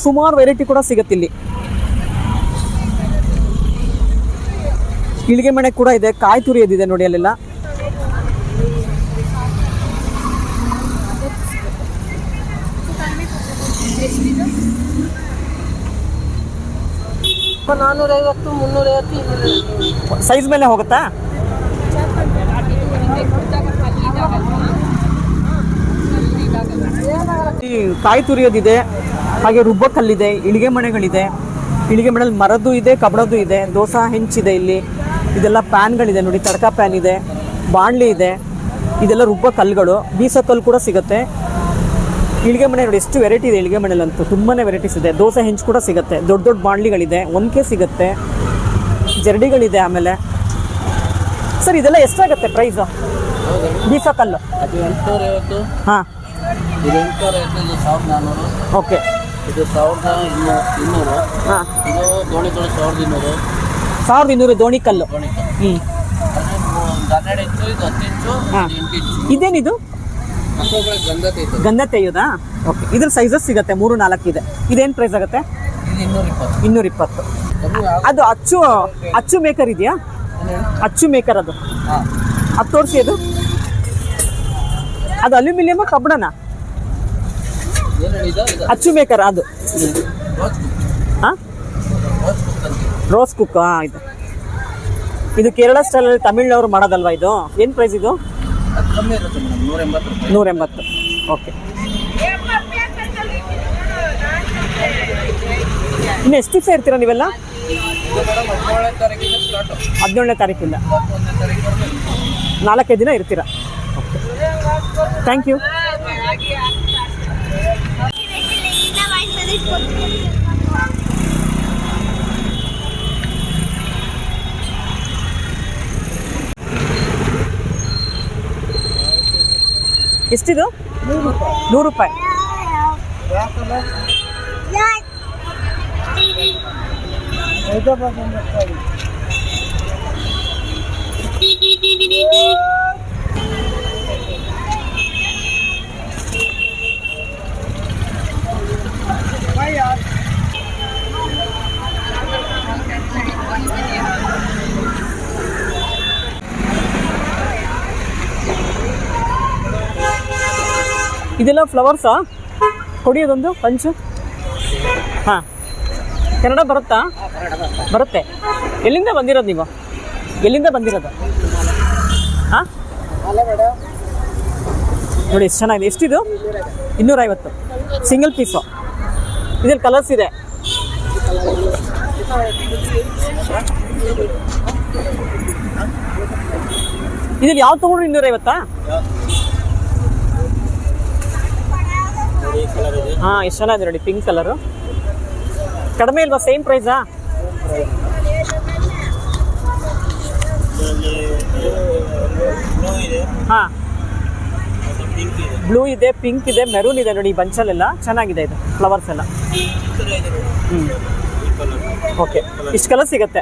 ಸುಮಾರು ವೆರೈಟಿ ಕೂಡ ಸಿಗುತ್ತೆ ಇಲ್ಲಿ. ಇಳಿಗೆ ಮನೆ ಕೂಡ ಇದೆ, ಕಾಯಿ ತುರಿಯೋದಿದೆ ನೋಡಿ ಅಲ್ಲೆಲ್ಲ. ಮುನ್ನೂರೈವತ್ತು ಸೈಜ್ ಮೇಲೆ ಹೋಗುತ್ತಾ? ಈ ಕಾಯಿ ತುರಿಯೋದಿದೆ, ಹಾಗೆ ರುಬ್ಬ ಕಲ್ಲಿದೆ ಇಳಿಗೆ ಮಣೆಗಳಿದೆ. ಇಳಿಗೆ ಮನೆಯಲ್ಲಿ ಮರದ್ದು ಇದೆ, ಕಬಡದ್ದು ಇದೆ, ದೋಸೆ ಹೆಂಚಿದೆ ಇಲ್ಲಿ. ಇದೆಲ್ಲ ಪ್ಯಾನ್ಗಳಿದೆ ನೋಡಿ, ತಡಕ ಪ್ಯಾನ್ ಇದೆ, ಬಾಣಲಿ ಇದೆ. ಇದೆಲ್ಲ ರುಬ್ಬ ಕಲ್ಲುಗಳು, ಬೀಸೋ ಕಲ್ಲು ಕೂಡ ಸಿಗುತ್ತೆ. ಇಳಿಗೆ ಮನೆ ನೋಡಿ ಎಷ್ಟು ವೆರೈಟಿ ಇದೆ ಇಳಿಗೆ ಮನೆಯಲ್ಲಂತೂ ತುಂಬಾ ವೆರೈಟೀಸ್ ಇದೆ. ದೋಸೆ ಹೆಂಚು ಕೂಡ ಸಿಗುತ್ತೆ. ದೊಡ್ಡ ದೊಡ್ಡ ಬಾಣಲಿಗಳಿದೆ. ಒನ್ಕೆ ಸಿಗುತ್ತೆ. ಜರಡಿಗಳಿದೆ ಆಮೇಲೆ. ಸರ್ ಇದೆಲ್ಲ ಎಷ್ಟಾಗುತ್ತೆ ಪ್ರೈಸು ಬೀಸೋ ಕಲ್ಲು. ಹಾಂ. ಓಕೆ. ಇದು ಸಾವಿರದ ಇನ್ನೂರು. ಹಾಂ. ಇದು ದೋಣಿಗಳು ಸಾವಿರದ ಇನ್ನೂರು. ಸಾವಿರದ ಇನ್ನೂರು ದೋಣಿ ಕಲ್ಲು. ದೋಣಿ ಹ್ಞೂ ಹನ್ನೆರಡು ಇಂಚು ಇದು ಹತ್ತು ಇಂಚು ಹಾಂ. ಇಂಚು. ಇದೇನಿದು? ಗಂಧ ತೆಯ್ಯೋದಾ ಓಕೆ ಇದ್ರ ಸೈಜಸ್ ಸಿಗುತ್ತೆ ಮೂರು ನಾಲ್ಕು ಇದೆ. ಇದೇನು ಪ್ರೈಸ್ ಆಗುತ್ತೆ? ಇನ್ನೂರ ಇಪ್ಪತ್ತು ಅದು ಅಚ್ಚು ಅಚ್ಚು ಮೇಕರ್ ಇದೆಯಾ? ಅಚ್ಚು ಮೇಕರ್ ಅದು. ಅದು ತೋರಿಸಿ ಅದು. ಅದು ಅಲ್ಯೂಮಿನಿಯಮ್ ಕಬ್ಬಣನ ಅಚ್ಚು ಮೇಕರ್ ಅದು. ರೋಸ್ ಕುಕ್ ಹಾಂ? ರೋಸ್ ಕುಕ್ ಇದು. ಇದು ಕೇರಳ ಸ್ಟೈಲಲ್ಲಿ ತಮಿಳ್ನವ್ರು ಮಾಡೋದಲ್ವಾ ಇದು? ಏನು ಪ್ರೈಸ್ ಇದು? ಅದು ಕಮ್ಮಿ ಇರುತ್ತೆ ಮೇಡಮ್ ನೂರ ಎಂಬತ್ತು ರೂಪಾಯಿ. ನೂರ ಎಂಬತ್ತು ಓಕೆ ಇನ್ನು ಎಷ್ಟು ದಿವಸ ಇರ್ತೀರಾ ನೀವೆಲ್ಲ? ಇದು ಮೇಡಮ್ ಹದಿನೇಳನೇ ತಾರೀಕಿಂದ ಸ್ಟಾರ್ಟು ಹದಿನೇಳನೇ ತಾರೀಕಿಂದ. ಇಪ್ಪತ್ತೊಂದನೇ ತಾರೀಕು ನಾಲ್ಕೈದು ದಿನ ಇರ್ತೀರಾ? ಥ್ಯಾಂಕ್ ಯು ಎಷ್ಟಿದು? ನೂರು ರೂಪಾಯಿ. ಹೈದರಾಬಾದ್ ಇದೆಲ್ಲ ಫ್ಲವರ್ಸಾ? ಕೊಡಿ ಅದೊಂದು ಪಂಚು? ಹಾಂ. ಕನ್ನಡ ಬರುತ್ತಾ? ಬರುತ್ತೆ. ಎಲ್ಲಿಂದ ಬಂದಿರೋದು ನೀವು? ಎಲ್ಲಿಂದ ಬಂದಿರೋದು? ಹಾಂ? ನೋಡಿ ಎಷ್ಟು ಚೆನ್ನಾಗಿದೆ. ಎಷ್ಟಿದು? ಇನ್ನೂರೈವತ್ತು. ಸಿಂಗಲ್ ಪೀಸು ಇದ್ರಲ್ಲಿ ಕಲರ್ಸ್ ಇದೆ. ಇದ್ರಲ್ಲಿ ಯಾವ್ದು ತೊಗೊಂಡ್ರು ಇನ್ನೂರೈವತ್ತಾ? ಹಾಂ ಎಷ್ಟು ಚೆನ್ನಾಗಿದೆ ನೋಡಿ ಪಿಂಕ್ ಕಲರು ಕಡಿಮೆ ಇಲ್ವಾ ಸೇಮ್ ಪ್ರೈಸಾ ಹಾಂ. ಬ್ಲೂ ಇದೆ. ಪಿಂಕ್ ಇದೆ ಮೆರೂನ್ ಇದೆ ನೋಡಿ ಈ ಬಂಚಲ್ಲೆಲ್ಲ ಚೆನ್ನಾಗಿದೆ ಇದು ಫ್ಲವರ್ಸ್ ಎಲ್ಲ. ಹ್ಞೂ ಓಕೆ ಇಷ್ಟು ಕಲರ್ ಸಿಗುತ್ತೆ.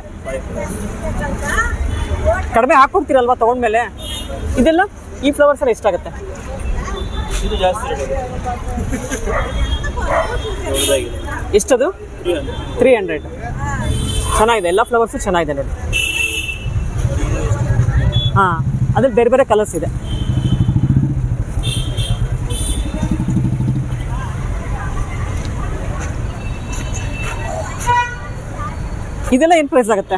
ಕಡಿಮೆ ಹಾಕ್ಕೊಡ್ತೀರಲ್ವಾ ತೊಗೊಂಡ್ಮೇಲೆ? ಇದೆಲ್ಲ ಈ ಫ್ಲವರ್ಸ್ ಎಲ್ಲ ಎಷ್ಟಾಗುತ್ತೆ? ಇದು ಜಾಸ್ತಿ (laughs) ಎಷ್ಟದು? ತ್ರೀ ಹಂಡ್ರೆಡ್ ಚೆನ್ನಾಗಿದೆ. ಎಲ್ಲ ಫ್ಲವರ್ಸು ಚೆನ್ನಾಗಿದೆ ನೋಡಿ. ಹಾಂ ಅದ್ರಲ್ಲಿ ಬೇರೆ ಬೇರೆ ಕಲರ್ಸ್ ಇದೆ. ಇದೆಲ್ಲ ಏನು ಪ್ರೈಸ್ ಆಗುತ್ತೆ?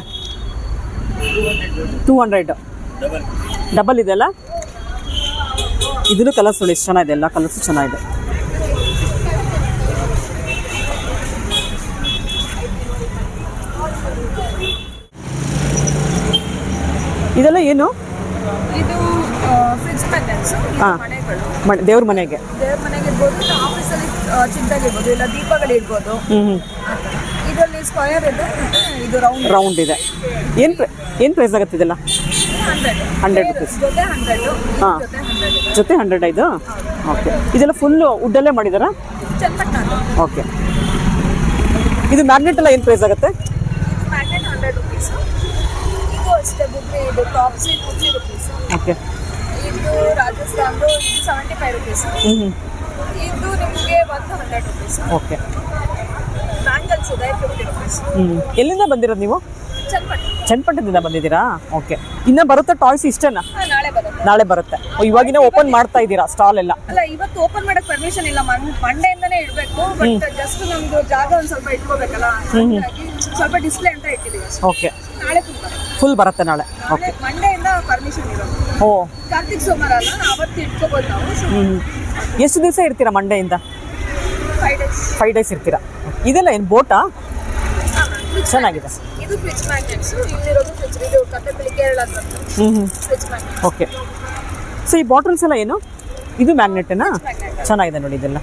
ಟೂ ಹಂಡ್ರೆಡ್ ಡಬಲ್ ಡಬಲ್ ಇದೆಲ್ಲ ಇದನ್ನು ಕಲರ್ಸ್ ನೋಡಿ ಎಷ್ಟು ಚೆನ್ನಾಗಿದೆ ಎಲ್ಲ ಕಲರ್ಸು ಚೆನ್ನಾಗಿದೆ. ಇದೆಲ್ಲ ಏನು? ದೇವ್ರ ಮನೆಗೆ. ದೇವ್ರ ಮನೆಗೆ ಇರ್ಬೋದು ಆಫೀಸಲ್ಲಿ ಆಫೀಸಲ್ಲಿ ಚಿಕ್ಕದಾಗಿರ್ಬೋದು ಇಲ್ಲ ದೀಪಗಳಿರ್ಬೋದು ಹ್ಞೂ ಹ್ಞೂ ಇದರಲ್ಲಿ ಸ್ಕ್ವೇರ್ ಇದೆ ಇದು ರೌಂಡ್ ರೌಂಡ್ ಇದೆ. ಏನು ಏನ್ ಪ್ರೈಸ್ ಆಗುತ್ತೆ ಇದೆಲ್ಲ? ಹಂಡ್ರೆಡ್. 100 rupees. ಜೊತೆ ಹಂಡ್ರೆಡ್ ಹಾ. ಜೊತೆ ಹಂಡ್ರೆಡ್ ಐದು? ಇದು ಓಕೆ. ಇದೆಲ್ಲ ಫುಲ್ಲು ವುಡ್ಡಲ್ಲೇ ಮಾಡಿದಾರಾ? ಓಕೆ. ಇದು ಮ್ಯಾಗ್ನೆಟ್ ಎಲ್ಲ ಏನು ಪ್ರೈಸ್ ಆಗುತ್ತೆ? ಓಕೆ. ಇದು ರಾಜಸ್ಥಾನ್ದು ಇದು ಸೆವೆಂಟಿ ಫೈವ್ ರುಪೀಸ್ ಹ್ಞೂ ಹ್ಞೂ ಇದು ನಿಮಗೆ ಒಂದು ಹಂಡ್ರೆಡ್ ರುಪೀಸ್ ಓಕೆ. ಬ್ಯಾಂಗಲ್ಸ್ ಇದೆ ಫಿಫ್ಟಿ ರುಪೀಸ್ ಹ್ಞೂ ಎಲ್ಲಿಂದ ಬಂದಿರೋದು ನೀವು? ಚನ್ನಪಟ್ಟಣ. ಚನ್ನಪಟ್ಟಣದಿಂದ ಬಂದಿದ್ದೀರಾ? ಓಕೆ. ಇನ್ನು ಬರುತ್ತೆ ಟಾಯ್ಸ್ ಇಷ್ಟೇನಾ? ನಾಳೆ ಬರುತ್ತೆ. ನಾಳೆ ಬರುತ್ತೆ. ಇವಾಗಿನ ಓಪನ್ ಮಾಡ್ತಾ ಇದ್ದೀರಾ? ಸ್ಟಾಲ್ ಎಲ್ಲ? ಅಲ್ಲ ಇವತ್ತು ಓಪನ್ ಮಾಡಕ್ ಪರ್ಮಿಷನ್ ಇಲ್ಲ. ಮಂಡೆಯಿಂದನೇ ಇಡಬೇಕು ಬಟ್ ಜಸ್ಟ್ ನಮ್ದು ಜಾಗ ಒಂದ್ ಸ್ವಲ್ಪ ಇಟ್ಕೋಬೇಕಲ್ಲ? ಹಾಗಾಗಿ ಸ್ವಲ್ಪ ಡಿಸ್ಪ್ಲೇ ಅಂತ ಇಟ್ಟಿದೀವಿ ಅಷ್ಟೇ. ಓಕೆ ನಾಳೆ ಫುಲ್ ಬರುತ್ತೆ. ಫುಲ್ ಬರುತ್ತೆ ನಾಳೆ. ಓಕೆ ನಾಳೆ ಮಂಡೆಯಿಂದ ಪರ್ಮಿಷನ್ ಇರೋದು. ಓ. ಕಾರ್ತಿಕ್ ಸೋಮವಾರ ಅಲ್ಲ ಅವತ್ತು ಇಟ್ಕೋಬಹುದು ನಾವು. ಎಷ್ಟು ದಿವಸ ಇರ್ತೀರಾ ಮಂಡೆಯಿಂದ ಫೈವ್ ಡೇಸ್ ಫೈವ್ ಡೇಸ್ ಇರ್ತೀರಾ? ಇದೆಲ್ಲ ಏನು ಬೋಟಾ ಚೆನ್ನಾಗಿದೆ. ಇದು ಫ್ರಿಜ್ ಮ್ಯಾಗ್ನೆಟ್ಸ್ ಇಲ್ಲಿರೋದು ಫ್ರಿಜ್ ಇದು ಕೇರಳ ಹ್ಞೂ ಹ್ಞೂ ಫ್ರಿಜ್ ಮ್ಯಾಗ್ನೆಟ್ ಓಕೆ ಸೊ ಈ ಬಾಟಲ್ಸ್ ಎಲ್ಲ ಏನು? ಇದು ಮ್ಯಾಗ್ನೆಟ್ನಾ. ಚೆನ್ನಾಗಿದೆ ನೋಡಿ ಇದೆಲ್ಲ.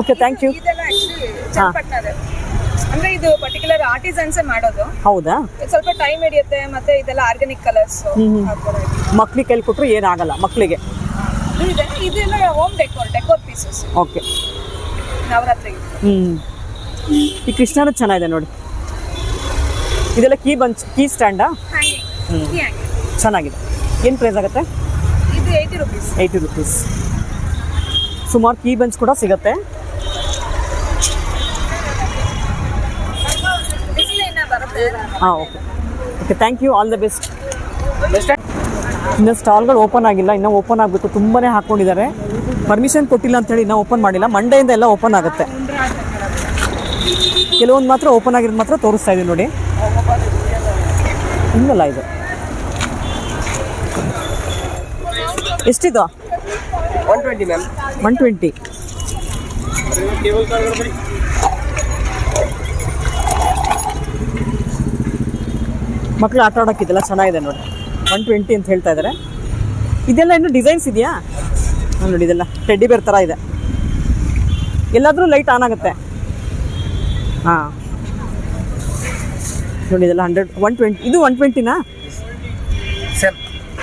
ಓಕೆ ಥ್ಯಾಂಕ್ ಯು ಚನ್ನಪಟ್ಟಣದೇ ಅಂದ್ರೆ ಇದು ಪರ್ಟಿಕ್ಯುಲರ್ ಆರ್ಟಿಸನ್ಸೇ ಮಾಡೋದು. ಹೌದಾ? ಸ್ವಲ್ಪ ಟೈಮ್ ಹಿಡಿಯುತ್ತೆ ಮತ್ತೆ ಇದೆಲ್ಲ ಆರ್ಗಾನಿಕ್ ಕಲರ್ಸ್. ಮಕ್ಳಿಗೆ ಕೈಲಿ ಕೊಟ್ಟರು ಏನಾಗಲ್ಲ ಮಕ್ಕಳಿಗೆ ಇದೆ ಇದೆಲ್ಲ home decor decor pieces okay ನವರಾತ್ರಿಗೆ ಹ್ಞೂ ಈ ಕೃಷ್ಣನೂ ಚೆನ್ನಾಗಿದೆ ನೋಡಿ. ಇದೆಲ್ಲ ಕೀ ಬಂಚ್ ಕೀ ಸ್ಟ್ಯಾಂಡಾ ಹ್ಞೂ ಚೆನ್ನಾಗಿದೆ. ಏನು ಪ್ರೈಸ್ ಆಗುತ್ತೆ? ಇದು ಏಯ್ಟಿ ರುಪೀಸ್ ಏಯ್ಟಿ ರುಪೀಸ್ ಸುಮಾರು ಕೀ ಬೆಂಚ್ ಕೂಡ ಸಿಗುತ್ತೆ. ಹಾಂ okay okay thank you all the best ಇನ್ನು ಸ್ಟಾಲ್ಗಳು ಓಪನ್ ಆಗಿಲ್ಲ. ಇನ್ನೂ ಓಪನ್ ಆಗಬೇಕು. ತುಂಬಾ ಹಾಕ್ಕೊಂಡಿದ್ದಾರೆ ಪರ್ಮಿಷನ್ ಕೊಟ್ಟಿಲ್ಲ ಅಂತೇಳಿ ಇನ್ನೂ ಓಪನ್ ಮಾಡಿಲ್ಲ. ಮಂಡೆಯಿಂದ ಎಲ್ಲ ಓಪನ್ ಆಗುತ್ತೆ. ಕೆಲವೊಂದು ಮಾತ್ರ ಓಪನ್ ಆಗಿರೋದು ಮಾತ್ರ ತೋರಿಸ್ತಾ ಇದ್ದೀನಿ ನೋಡಿ. ಇನ್ನಲ್ಲ ಇದು ಎಷ್ಟಿದು? One twenty ma'am one twenty ಮಕ್ಕಳು ಆಟ ಆಡೋಕ್ಕಿದೆಲ್ಲ ಚೆನ್ನಾಗಿದೆ ನೋಡಿ. ಒನ್ ಟ್ವೆಂಟಿ ಅಂತ ಹೇಳ್ತಾ ಇದ್ದಾರೆ ಇದೆಲ್ಲ ಇನ್ನೂ ಡಿಸೈನ್ಸ್ ಇದೆಯಾ? ಹಾಂ ನೋಡಿ ಇದೆಲ್ಲ ಟೆಡ್ಡಿ ಬೇರ್ ಥರ ಇದೆ. ಎಲ್ಲಾದರೂ ಲೈಟ್ ಆನ್ ಆಗುತ್ತೆ. ಹಾಂ. ನೋಡಿ ಇದೆಲ್ಲ ಹಂಡ್ರೆಡ್ ಒನ್ ಟ್ವೆಂಟಿ ಇದು ಒನ್ ಟ್ವೆಂಟಿನಾ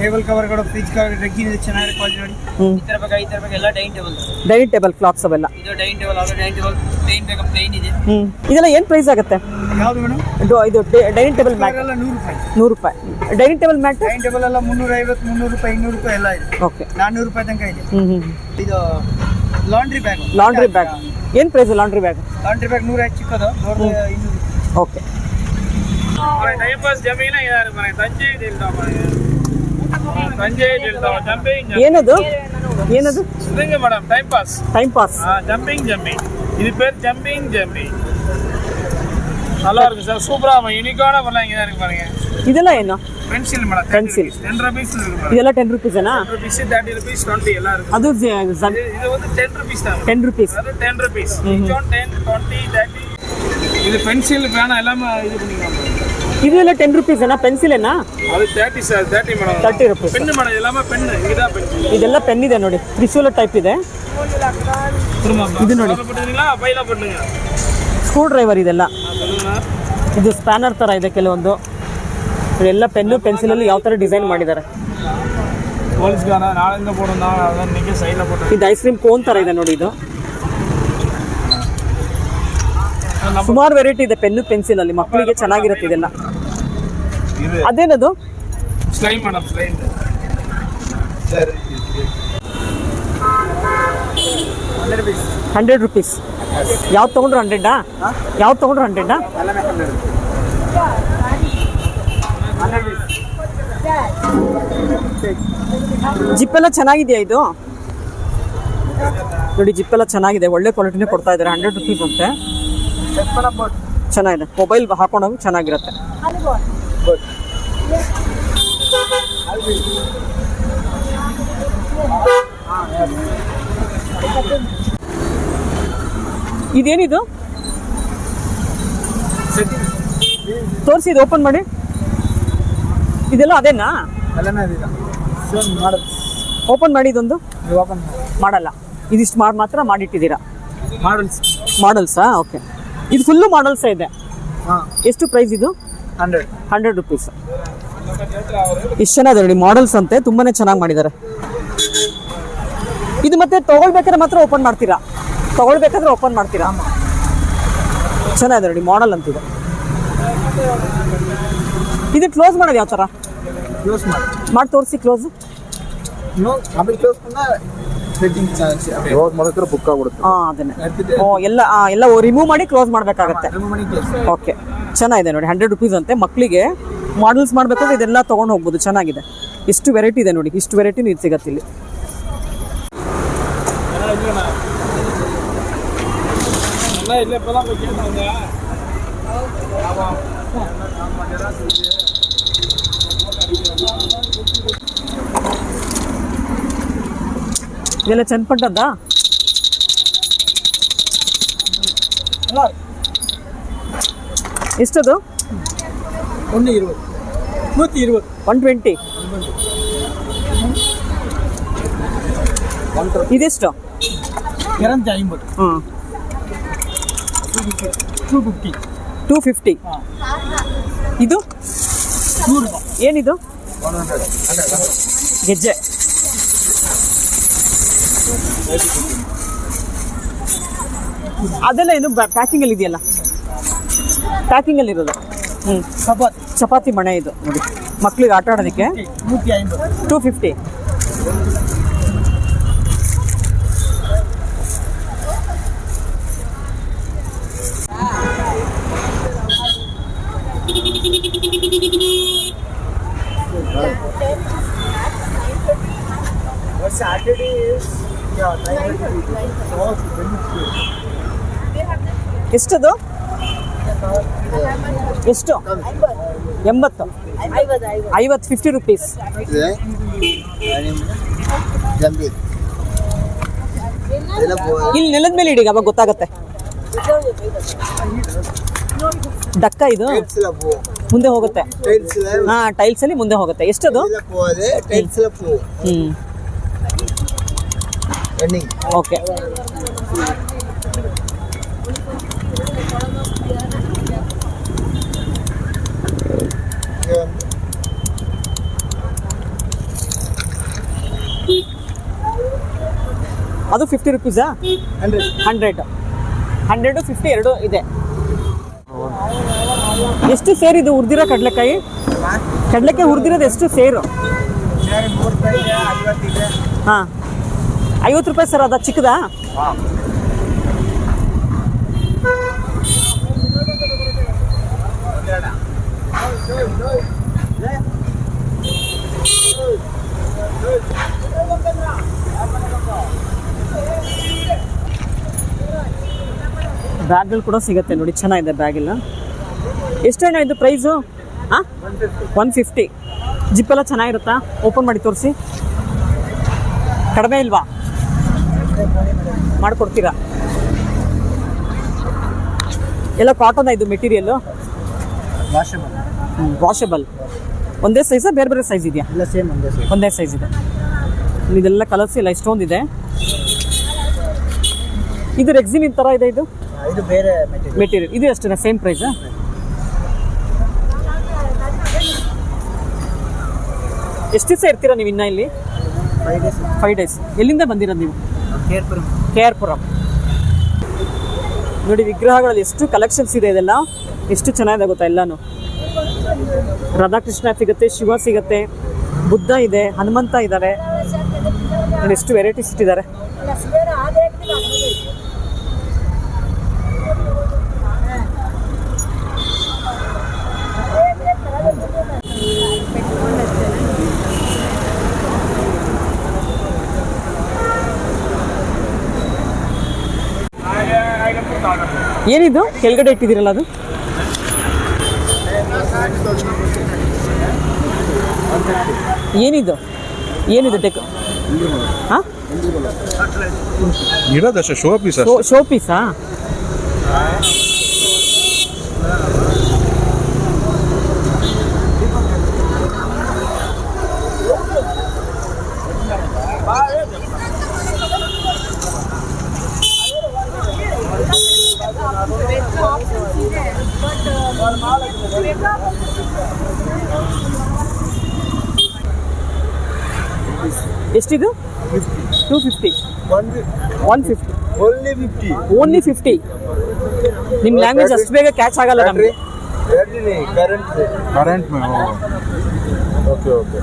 ಟೇಬಲ್ ಕವರ್ಗಳು ಫ್ರಿಜ್ ಕವರ್ ರೆಗ್ಗಿನ ಚೆನ್ನಾಗಿ ಕ್ವಾಲಿಟಿ ನೋಡಿ. ಈ ತರ ಬೇಕಾ ಈ ತರ ಬೇಕಾ? ಎಲ್ಲ dining table dining table cloths ಅವೆಲ್ಲ. ಇದು ಡೈನಿಂಗ್ ಟೇಬಲ್ ಅದು ಡೈನಿಂಗ್ ಟೇಬಲ್ ಪ್ಲೇನ್ ಬೇಕಾ ಪ್ಲೇನ್ ಇದೆ. ಹ್ಮ್. ಇದೆಲ್ಲ ಏನು ಪ್ರೈಸ್ ಆಗುತ್ತೆ? ಯಾವುದು ಮೇಡಮ್? ಇದು ಇದು ಡೈನಿಂಗ್ ಟೇಬಲ್ ಮ್ಯಾಟ್ ಎಲ್ಲ ನೂರು ರೂಪಾಯಿ. ನೂರು ರೂಪಾಯಿ. Dining table mat dining table ಎಲ್ಲ ಮುನ್ನೂರ ಐವತ್ತು ಮುನ್ನೂರು ರೂಪಾಯಿ ಇನ್ನೂರು ರೂಪಾಯಿ ಎಲ್ಲ ಇದೆ. ಓಕೆ ನಾನ್ನೂರು ರೂಪಾಯಿ ತನಕ ಇದೆ. ಹ್ಮ್ ಹ್ಮ್ ಇದು ಲಾಂಡ್ರಿ ಬ್ಯಾಗ್ ಲಾಂಡ್ರಿ ಬ್ಯಾಗ್ ಏನ್ price laundry bag laundry bag ನೂರ ಐದು ಚಿಕ್ಕದು ಓಕೆ ಟೈಮ್ ಪಾಸ್ ಜಮೀನ ಇದಾರೆ ಮನೆ. ತಂಜೆ ಇದಿಲ್ದಾವ ಏನದು ಏನದು இதுங்க madam time pass time pass jumping jumping இது பேர் ஜம்பிங் ஜம்பிங் நல்லா இருக்கு சார் சூப்பரா யூனிக்கான பண்ணலாம் இங்கே தான் இருக்கு பாருங்க ಇದೆಲ್ಲ ಏನು pencil madam Pencil. Ten rupees இருக்கு மேடம் ಇದೆಲ್ಲ ten ರುಪೀಸೇನಾ rupees thirty rupees twenty எல்லாம் இருக்கு ಅದು இது இது வந்து டென் ருபீஸ் தான் ಟೆನ್ ರುಪೀಸ್ அது ten rupees each one ten twenty thirty இது பென்சில் பேனா எல்லாமே இது பண்ணிக்கலாம் madam. ಇದೆಲ್ಲ ಟೆನ್ ರುಪೀಸೇನಾ ಪೆನ್ಸಿಲೇನಾ அது thirty sir thirty madam thirty rupees pen madam எல்லாமே பெண்ணு இதுதான் பென்சில் ಇದೆಲ್ಲ ಪೆನ್ ಇದೆ ನೋಡಿ ತ್ರಿಶೂಲ ಟೈಪ್ ಇದೆ இது ನೋಡಿ போட்டுங்களா பையில போட்டுங்க ಸ್ಕ್ರೂ ಡ್ರೈವರ್ ಇದೆಲ್ಲ சொல்லுங்க ಇದು ಸ್ಪ್ಯಾನರ್ ಥರ ಇದೆ ಕೆಲವೊಂದು ಎಲ್ಲ ಪೆನ್ನು ಪೆನ್ಸಿಲಲ್ಲಿ ಯಾವ ಥರ ಡಿಸೈನ್ ಮಾಡಿದ್ದಾರೆ போலீஸ்கார நாளைந்து போட்டிருந்தாங்க அதான் இன்னைக்கு சைடில் போட்டு ಇದು ಐಸ್ ಕ್ರೀಮ್ ಕೋನ್ ಥರ ಇದೆ ನೋಡಿ ಇದು ಸುಮಾರು ವೆರೈಟಿ ಇದೆ ಪೆನ್ನು ಪೆನ್ಸಿಲ್ ಅಲ್ಲಿ ಮಕ್ಕಳಿಗೆ ಚೆನ್ನಾಗಿರುತ್ತೆ ಇದೆಲ್ಲ. ಅದೇನದು? Hundred rupees. ಯಾವ್ದು ತಗೊಂಡ್ರು ಹಂಡ್ರೆಡ್ ಯಾವ್ದು ತಗೊಂಡ್ರು ಹಂಡ್ರೆಡ್ ಜಿಪ್ ಎಲ್ಲ ಚೆನ್ನಾಗಿದೆಯಾ ಇದು? ನೋಡಿ ಜಿಪ್ ಎಲ್ಲ ಚೆನ್ನಾಗಿದೆ. ಒಳ್ಳೆ ಕ್ವಾಲಿಟಿನೇ ಕೊಡ್ತಾ ಇದ್ದಾರೆ. ಹಂಡ್ರೆಡ್ ರುಪೀಸ್ ಅಂತೆ. ಚೆನ್ನಾಗಿದೆ. ಮೊಬೈಲ್ ಹಾಕೊಂಡೋಗಿ ಚೆನ್ನಾಗಿರುತ್ತೆ. ಇದೇನಿದು? ತೋರಿಸಿ ಇದು ಓಪನ್ ಮಾಡಿ. ಇದೆಲ್ಲ ಅದೇನಾ? ಓಪನ್ ಮಾಡಿ ಇದೊಂದು? ಓಪನ್ ಮಾಡಲ್ಲ. ಇದಿಷ್ಟು ಮಾಡಿ ಮಾತ್ರ ಮಾಡಿಟ್ಟಿದ್ದೀರಾ? ಮಾಡಲ್ಸ್ ಮಾಡಲ್ಸಾ ಓಕೆ ಇದು ಫುಲ್ಲು ಮಾಡಲ್ಸ್ ಇದೆ. ಹಾಂ. ಎಷ್ಟು ಪ್ರೈಸ್ ಇದು? ಹಂಡ್ರೆಡ್. ಹಂಡ್ರೆಡ್ ರುಪೀಸ್ ಇಷ್ಟು ಚೆನ್ನಾಗಿದೆ ನೋಡಿ ಮಾಡಲ್ಸ್ ಅಂತೆ ತುಂಬಾನೇ ಚೆನ್ನಾಗಿ ಮಾಡಿದ್ದಾರೆ ಇದು ಮತ್ತೆ ತಗೊಳ್ಬೇಕಾದ್ರೆ ಮಾತ್ರ ಓಪನ್ ಮಾಡ್ತೀರಾ? ತಗೊಳ್ಬೇಕಾದ್ರೆ ಓಪನ್ ಮಾಡ್ತೀರಾ? ಚೆನ್ನಾಗಿದೆ ನೋಡಿ ಮಾಡಲ್ ಅಂತಿದೆ. ಇದು ಕ್ಲೋಸ್ ಮಾಡೋದು ಯಾವ ಥರ ಕ್ಲೋಸ್ ಮಾಡಿ. ಮಾಡಿ ತೋರಿಸಿ ಕ್ಲೋಸ್ ಕ್ಲೋಸ್ ಸ್ವೆಡ್ಜಿಂಗ್ ಕ್ಲೋಸ್ ಮಾಡಿದ್ರೆ ಬುಕ್ ಆಗ್ಬಿಡುತ್ತೆ. ಹಾಂ ಅದನ್ನೇ. ಓ ಎಲ್ಲ ಎಲ್ಲ ರಿಮೂವ್ ಮಾಡಿ ಕ್ಲೋಸ್ ಮಾಡಬೇಕಾಗುತ್ತೆ. ಓಕೆ ಚೆನ್ನಾಗಿದೆ ನೋಡಿ ಹಂಡ್ರೆಡ್ ರುಪೀಸ್ ಅಂತೆ. ಮಕ್ಕಳಿಗೆ ಮಾಡಲ್ಸ್ ಮಾಡಬೇಕು ಇದೆಲ್ಲ ತೊಗೊಂಡು ಹೋಗ್ಬೋದು. ಚೆನ್ನಾಗಿದೆ. ಇಷ್ಟು ವೆರೈಟಿ ಇದೆ ನೋಡಿ ಇಷ್ಟು ವೆರೈಟಿನೂ ಇದು ಸಿಗತ್ತೆ ಇಲ್ಲಿ. ಇದೆಲ್ಲ ಚನ್ನಪಟ್ಟದ್ದಾ ಎಷ್ಟದು? ಒಂದು ಇರುವುದು ನೂற்றி ಇರುವುದು ಒನ್ ಟ್ವೆಂಟಿ ಇದೆಷ್ಟು? ಐಂಬತ್ತು ಹ್ಞೂ ಟೂ ಫಿಫ್ಟಿ ಟೂ ಫಿಫ್ಟಿ ಇದು? ಏನಿದು? ಗೆಜ್ಜೆ. ಅದೆಲ್ಲ ಏನು ಪ್ಯಾಕಿಂಗ್ ಅಲ್ಲಿ ಇದೆಯಲ್ಲ? ಪ್ಯಾಕಿಂಗ್ ಅಲ್ಲಿ ಇರೋದು. ಹ್ಮ್. ಚಪಾತಿ. ಚಪಾತಿ ಮಣೆ ಇದು. ನೋಡಿ ಮಕ್ಳಿಗೆ ಆಟ ಆಡೋದಕ್ಕೆ ಟೂ ಫಿಫ್ಟಿ ಎಷ್ಟದು? ಎಷ್ಟು? ಎಂಬತ್ತು. ಐವತ್ತು ಫಿಫ್ಟಿ ರುಪೀಸ್ ಇಲ್ಲಿ ನೆಲದ ಮೇಲೆ ಇಡಿ ಅವಾಗ ಗೊತ್ತಾಗತ್ತೆ. ಡಕ್ಕ ಇದು? ಮುಂದೆ ಹೋಗುತ್ತೆ. ಹಾ ಟೈಲ್ಸ್ ಅಲ್ಲಿ ಮುಂದೆ ಹೋಗುತ್ತೆ. ಎಷ್ಟದು? ಹ್ಮ್. ಓಕೆ ಅದು ಫಿಫ್ಟಿ ರುಪೀಸಾ ಹಂಡ್ರೆಡ್ ಹಂಡ್ರೆಡ್ ಹಂಡ್ರೆಡು ಫಿಫ್ಟಿ ಎರಡು ಇದೆ. ಎಷ್ಟು ಸೇರ್ ಇದು ಹುರಿದಿರೋ ಕಡಲೆಕಾಯಿ? ಕಡಲೆಕಾಯಿ ಹುರಿದಿರೋದು ಎಷ್ಟು ಸೇರು? ಹಾಂ. ಐವತ್ತು ರೂಪಾಯಿ ಸರ್ ಅದ, ಚಿಕ್ಕದಾ? ಬ್ಯಾಗ್ಗಳು ಕೂಡ ಸಿಗುತ್ತೆ ನೋಡಿ, ಚೆನ್ನಾಗಿದೆ ಬ್ಯಾಗಿಲ್ಲ. ಎಷ್ಟೇನೋ ಇದು ಪ್ರೈಸು ಹಾಂ ಒನ್ ಫಿಫ್ಟಿ ಜಿಪ್ಪೆಲ್ಲ ಚೆನ್ನಾಗಿರುತ್ತಾ? ಓಪನ್ ಮಾಡಿ ತೋರಿಸಿ. ಕಡಿಮೆ ಇಲ್ವಾ? ಮಾಡಿಕೊಡ್ತೀರಾ? ಎಲ್ಲ ಕಾಟನ್ ಇದು ಮೆಟೀರಿಯಲ್ಲು ವಾಷಬಲ್ ಒಂದೇ ಸೈಜಾ ಬೇರೆ ಬೇರೆ ಸೈಜ್ ಇದೆಯಾ? ಇಲ್ಲ ಸೇಮ್ ಒಂದೇ ಸೈಜ್ ಒಂದೇ ಸೈಜ್ ಇದೆ. ಇದೆಲ್ಲ ಕಲರ್ಸ್ ಇಲ್ಲ ಇಷ್ಟೊಂದಿದೆ ಇದು. ರೆಕ್ಸಿನ್ ಥರ ಇದೆ ಇದು? ಇದು ಬೇರೆ ಮೆಟೀರಿಯಲ್ ಮೆಟೀರಿಯಲ್ ಇದು ಅಷ್ಟೇನಾ ಸೇಮ್ ಪ್ರೈಸ್ ಎಷ್ಟು ದಿವಸ ಇರ್ತೀರಾ ನೀವು ಇನ್ನ ಇಲ್ಲಿ? ಫೈವ್ ಡೇಸ್ ಫೈವ್ ಡೇಸ್ ಎಲ್ಲಿಂದ ಬಂದಿರೋದು ನೀವು? ಕೆ ಆರ್ ಪುರಂ ನೋಡಿ, ವಿಗ್ರಹಗಳಲ್ಲಿ ಎಷ್ಟು ಕಲೆಕ್ಷನ್ಸ್ ಇದೆ ಇದೆಲ್ಲ. ಎಷ್ಟು ಚೆನ್ನಾಗಿದೆ ಗೊತ್ತಾ ಎಲ್ಲಾನು. ರಾಧಾಕೃಷ್ಣ ಸಿಗುತ್ತೆ, ಶಿವ ಸಿಗುತ್ತೆ, ಬುದ್ಧ ಇದೆ, ಹನುಮಂತ ಇದ್ದಾರೆ. ಎಷ್ಟು ವೆರೈಟೀಸ್ ಇಟ್ಟಿದ್ದಾರೆ. ಏನಿದು? ಕೆಳಗಡೆ ಇಟ್ಟಿದ್ದೀರಲ್ಲ ಅದು? ಏನಿದು? ಏನಿದು ಟೆಕ್ ಹಾಂ? ಇರೋದಷ್ಟೇ ಶೋ ಪೀಸ್ ಶೋ ಪೀಸಾ ಎಷ್ಟಿದು two fifty one fifty only fifty only fifty ನಿಮ್ಮ ಲ್ಯಾಂಗ್ವೇಜ್ ಅಷ್ಟು ಬೇಗ ಕ್ಯಾಚ್ ಆಗಲ್ಲ ನಮಗೆ. ಕರೆಂಟ್ ಕರೆಂಟ್ ಓಕೆ ಓಕೆ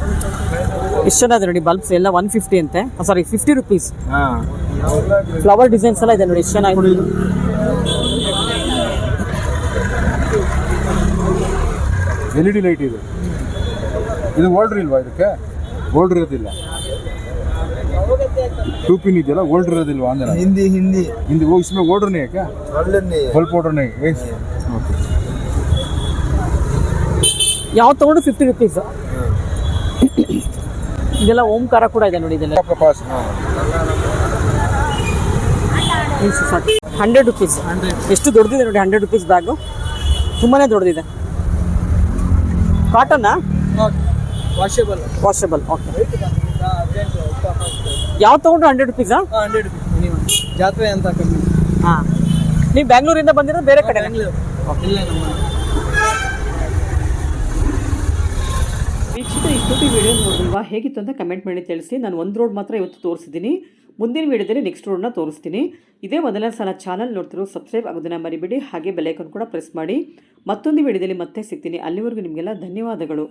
ಎಷ್ಟು ಚೆನ್ನಾಗಿದೆ ನೋಡಿ ಬಲ್ಬ್ಸ್ ಎಲ್ಲ ಒನ್ ಫಿಫ್ಟಿ ಅಂತೆ. ಸಾರಿ ಫಿಫ್ಟಿ ರುಪೀಸ್ ಹಾಂ. ಫ್ಲವರ್ ಡಿಸೈನ್ಸ್ ಎಲ್ಲ ಇದೆ ನೋಡಿ ಎಷ್ಟು ಚೆನ್ನಾಗಿ ಎಲ್ ಇ ಡಿ ಲೈಟ್ ಇದು. ಇದು ಓಲ್ಡ್ರ್ ಇಲ್ವಾ ಇದಕ್ಕೆ? ಓಲ್ಡ್ರ್ ಇರೋದಿಲ್ಲ. ಟೂ ಇದೆಯಲ್ಲ ಓಲ್ಡ್ ಇರೋದಿಲ್ವಾ ಅಂದ್ರೆ? ಹಿಂದಿ ಹಿಂದಿ. ಹಿಂದಿ. ಓ ಇಸ್ಮೇ ಓಡ್ರನೇ ಯಾಕೆ? ಒಳ್ಳೆ ಬಲ್ಪ್ ಓಡ್ರನೇ ಯಾವ ತಗೊಂಡು ಫಿಫ್ಟಿ ರುಪೀಸ್ ಇದೆಲ್ಲ ಓಂಕಾರ ಕೂಡ ಇದೆ ನೋಡಿ ಇದೆಲ್ಲ. ಕಪಾಸ್ ಹಂಡ್ರೆಡ್ ರುಪೀಸ್ ಎಷ್ಟು ದೊಡ್ಡದಿದೆ ನೋಡಿ ಹಂಡ್ರೆಡ್ ರುಪೀಸ್ ಬ್ಯಾಗು ತುಂಬಾ ದೊಡ್ಡದಿದೆ. ಕಾಟನ್ನಾ ವಾಷೇಬಲ್ ವಾಷೇಬಲ್ ಓಕೆ ಯಾವ ತಗೊಂಡ್ರು ಹಂಡ್ರೆಡ್ ರುಪೀಸಾ ಹಂಡ್ರೆಡ್ ರುಪೀಸ್ ಮಿನಿಮಮ್ ಜಾತ್ರೆ ಅಂತ ಕಮ್ಮಿ. ಹಾಂ. ನೀವು ಬ್ಯಾಂಗ್ಳೂರಿಂದ ಬಂದಿರೋ ಬೇರೆ ಕಡೆ ಇಲ್ಲ ನಮ್ಮ ವೀಕ್ಷಕ ಇಷ್ಟೊತ್ತು ವಿಡಿಯೋ ನೋಡಿಲ್ವಾ ಹೇಗಿತ್ತು ಅಂತ ಕಮೆಂಟ್ ಮಾಡಿ ತಿಳಿಸಿ. ನಾನು ಒಂದು ರೋಡ್ ಮಾತ್ರ ಇವತ್ತು ತೋರಿಸಿದ್ದೀನಿ. ಮುಂದಿನ ವಿಡಿಯೋದಲ್ಲಿ ನೆಕ್ಸ್ಟ್ ರೋಡನ್ನ ತೋರಿಸ್ತೀನಿ. ಇದೇ ಮೊದಲನೇ ಸಲ ಚಾನಲ್ ನೋಡ್ತಿರೋ ಸಬ್ಸ್ಕ್ರೈಬ್ ಆಗೋದನ್ನ ಮರಿಬೇಡಿ. ಹಾಗೆ ಬೆಲೈಕನ್ ಕೂಡ ಪ್ರೆಸ್ ಮಾಡಿ. ಮತ್ತೊಂದು ವಿಡಿಯೋದಲ್ಲಿ ಮತ್ತೆ ಸಿಗ್ತೀನಿ. ಅಲ್ಲಿವರೆಗೂ ನಿಮಗೆಲ್ಲ ಧನ್ಯವಾದಗಳು.